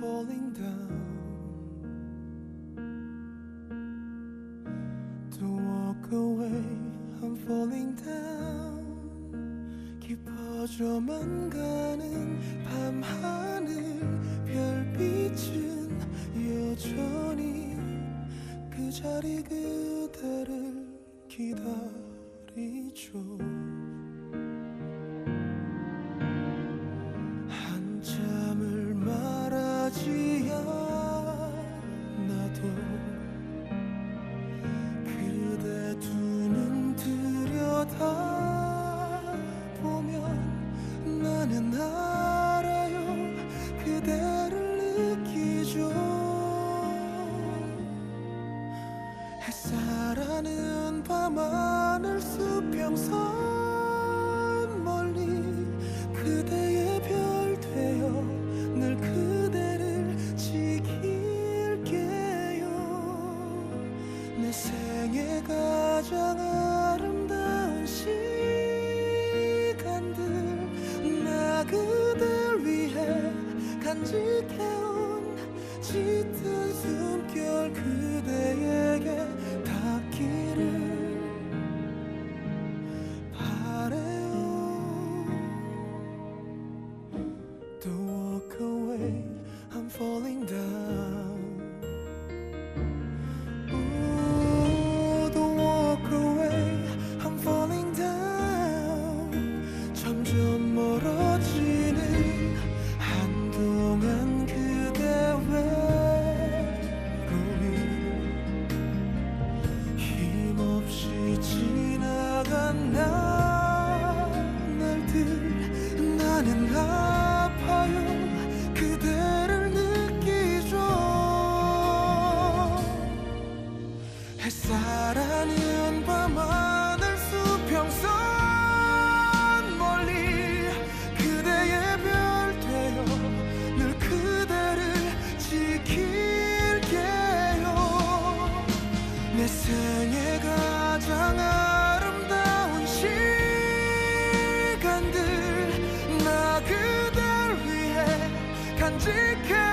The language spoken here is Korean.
falling down. Don't walk away, I'm falling down. 깊어져만 가는 밤하늘 별빛은 여전히 그 자리 그대를 기다리죠. 밤하늘 수평선 멀리 그대의 별 되어 늘 그대를 지킬게요. 내 생애 가장 아름다운 시간들 나 그댈 위해 간직해 멀어지는 한동안 그대 외로이 힘없이 지나간 날들 나는 아파요. 그대를 느끼죠. 햇살 아닌 밤아 magic.